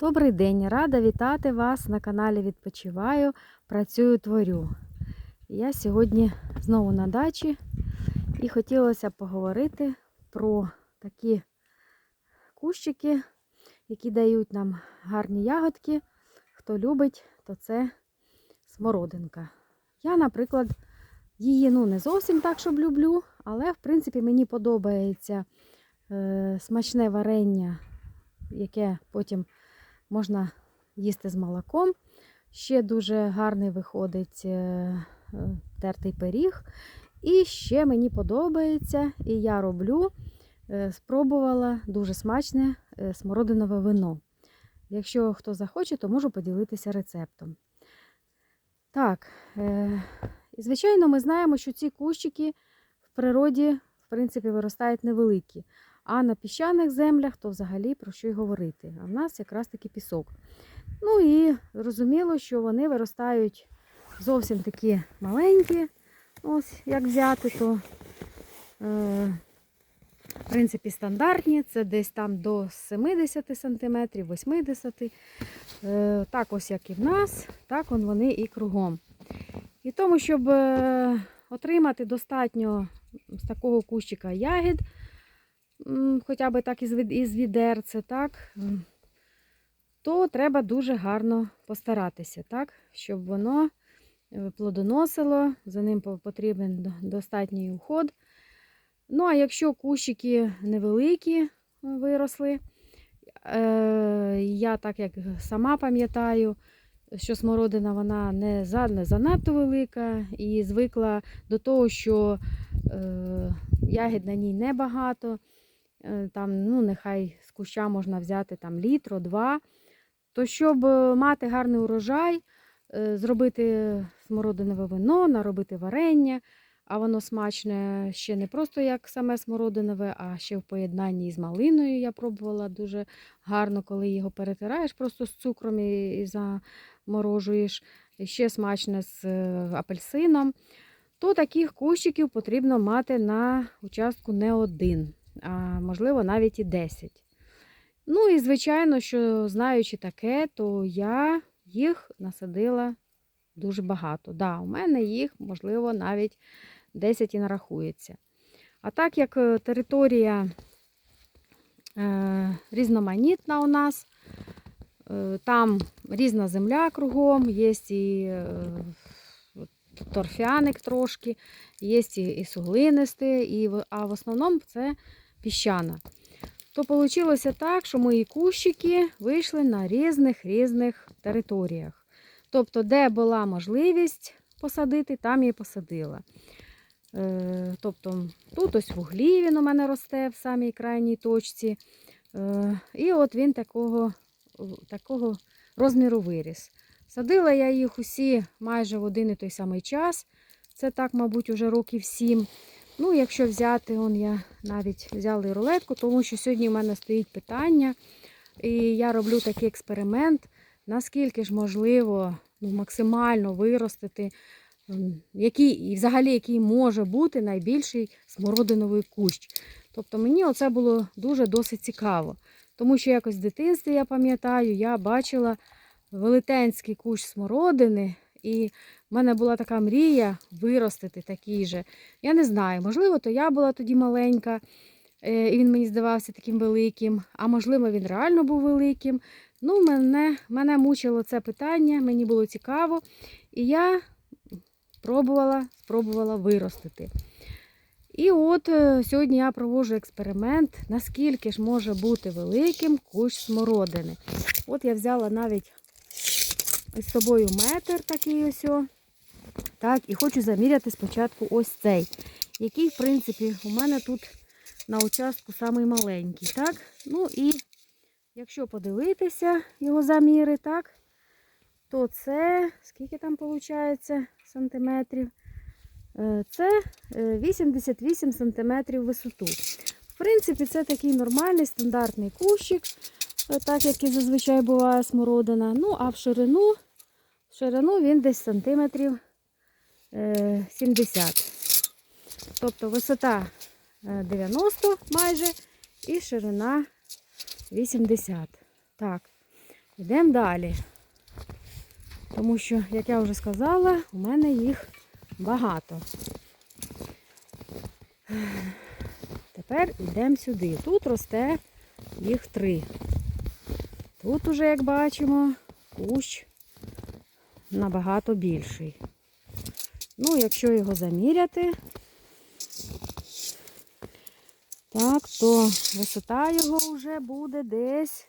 Добрий день! Рада вітати вас на каналі Відпочиваю, працюю, творю. Я сьогодні знову на дачі і хотілося поговорити про такі кущики, які дають нам гарні ягодки. Хто любить, то це смородинка. Я, наприклад, її ну, не зовсім так, щоб люблю, але в принципі мені подобається е, смачне варення, яке потім можна їсти з молоком. Ще дуже гарний виходить е, е, тертий пиріг. І ще мені подобається, і я роблю, е, спробувала дуже смачне смородинове вино. Якщо хто захоче, то можу поділитися рецептом. Так, звичайно, ми знаємо, що ці кущики в природі, в принципі, виростають невеликі. А на піщаних землях то взагалі про що й говорити. А в нас якраз таки пісок. Ну і зрозуміло, що вони виростають зовсім такі маленькі. Ось як взяти, то е, в принципі стандартні. Це десь там до 70 см, 80 е, Так ось як і в нас, так он вони і кругом. І тому, щоб е, отримати достатньо з такого кущика ягід, хоча б так із, від- відерце, так, то треба дуже гарно постаратися, так, щоб воно е, плодоносило, за ним потрібен достатній уход. Ну, а якщо кущики невеликі е, виросли, е, я так як сама пам'ятаю, що смородина вона не, занадто велика і звикла до того, що ягід на ній небагато. Е, Там, ну, нехай з куща можна взяти там літру, два. То щоб е, мати гарний урожай, е, зробити смородинове вино, наробити варення, а воно смачне ще не просто як саме смородинове, а ще в поєднанні з малиною я пробувала дуже гарно, коли його перетираєш просто з цукром і, заморожуєш. І ще смачне з апельсином. То таких кущиків потрібно мати на участку не один, а можливо навіть і 10. Ну і звичайно, що знаючи таке, то я їх насадила дуже багато. Да, у мене їх, можливо, навіть 10 і нарахується. А так як е, територія е, різноманітна у нас, е, там різна земля кругом, є і е, торфяник трошки, є і, суглинисте, і, а в основному це піщана. То вийшло так, що мої кущики вийшли на різних різних територіях. Тобто, де була можливість посадити, там я і посадила. Е, Тобто, тут ось вуглі він у мене росте в самій крайній точці. Е, І от він такого, такого розміру виріс. Садила я їх усі майже в один і той самий час. Це так, мабуть, уже років сім. Ну, якщо взяти, он я навіть взяла і рулетку, тому що сьогодні в мене стоїть питання, і я роблю такий експеримент, наскільки ж можливо ну, максимально виростити, який, і взагалі який може бути найбільший смородиновий кущ. Тобто мені оце було дуже досить цікаво. Тому що якось в дитинстві, я пам'ятаю, я бачила велетенський кущ смородини, і в мене була така мрія виростити такий же. Я не знаю, можливо, то я була тоді маленька, е, і він мені здавався таким великим, а можливо, він реально був великим. Ну, мене, мене мучило це питання, мені було цікаво, і я пробувала, спробувала виростити. І от е, сьогодні я проводжу експеримент, наскільки ж може бути великим кущ смородини. От я взяла навіть з собою метр такий ось. Так, і хочу заміряти спочатку ось цей, який, в принципі, у мене тут на участку самий маленький. Так? Ну і якщо подивитися його заміри, так, то це, скільки там виходить сантиметрів? Е, Це е, 88 сантиметрів висоту. В принципі, це такий нормальний стандартний кущик, е, так як і зазвичай буває смородина. Ну, а в ширину, ширину він десь сантиметрів е, 70. Тобто висота е, 90 майже і ширина 80. Так. Йдемо далі. Тому що, як я вже сказала, у мене їх багато. Тепер йдемо сюди. Тут росте їх три. Тут уже, як бачимо, кущ набагато більший. Ну, якщо його заміряти, так, то висота його вже буде десь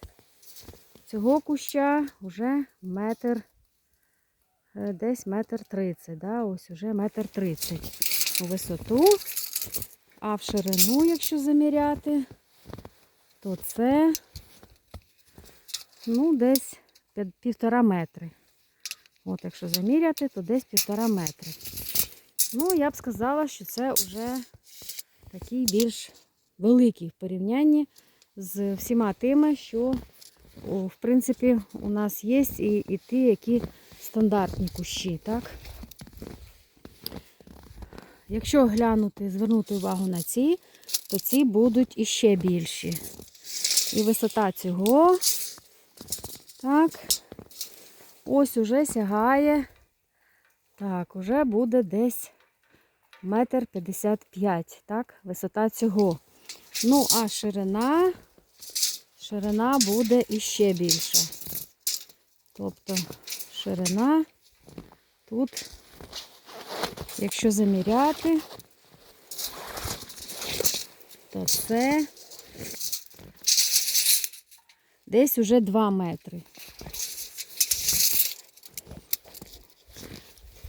цього куща вже метр, е, десь метр тридцять, да, ось уже метр тридцять у висоту, а в ширину, якщо заміряти, то це ну, десь півтора метри. От якщо заміряти, то десь півтора метри. Ну, я б сказала, що це вже такий більш великий в порівнянні з всіма тими, що в принципі у нас є і, і ті, які стандартні кущі, так? Якщо глянути, звернути увагу на ці, то ці будуть іще більші. І висота цього, так, ось уже сягає, так, уже буде десь метр п'ятдесят п'ять, так, висота цього. Ну, а ширина, ширина буде іще більша. Тобто ширина тут, якщо заміряти, то це десь уже 2 метри.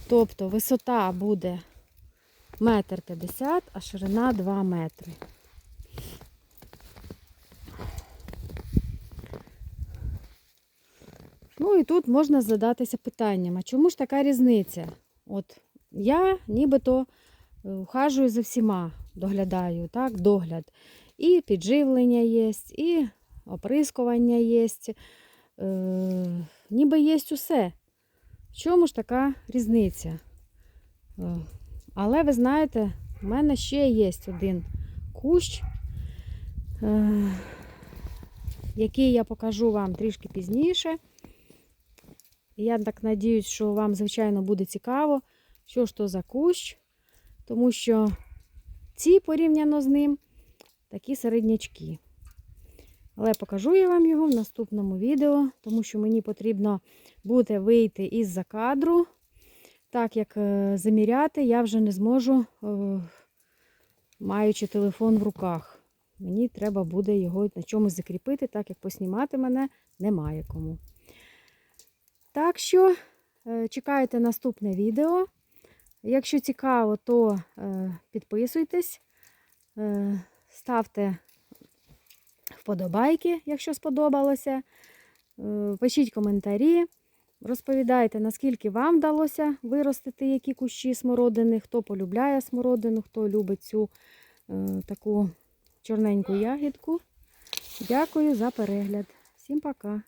Тобто висота буде метр п'ятдесят, а ширина 2 метри. Ну і тут можна задатися питанням, а чому ж така різниця? От я нібито е, ухажую за всіма, доглядаю, так, догляд. І підживлення є, і оприскування є, е, ніби є усе. В чому ж така різниця? Е, але ви знаєте, в мене ще є один кущ, е, який я покажу вам трішки пізніше. Я так надіюсь, що вам, звичайно, буде цікаво, що ж то за кущ, тому що ці порівняно з ним такі середнячки. Але покажу я вам його в наступному відео, тому що мені потрібно буде вийти із-за кадру. Так як е, заміряти, я вже не зможу, е, маючи телефон в руках. Мені треба буде його на чомусь закріпити, так як поснімати мене немає кому. Так що е, чекайте наступне відео. Якщо цікаво, то підписуйтесь, ставте вподобайки, якщо сподобалося. Е, Пишіть коментарі, розповідайте, наскільки вам вдалося виростити які кущі смородини, хто полюбляє смородину, хто любить цю е, таку чорненьку ягідку. Дякую за перегляд. Всім пока!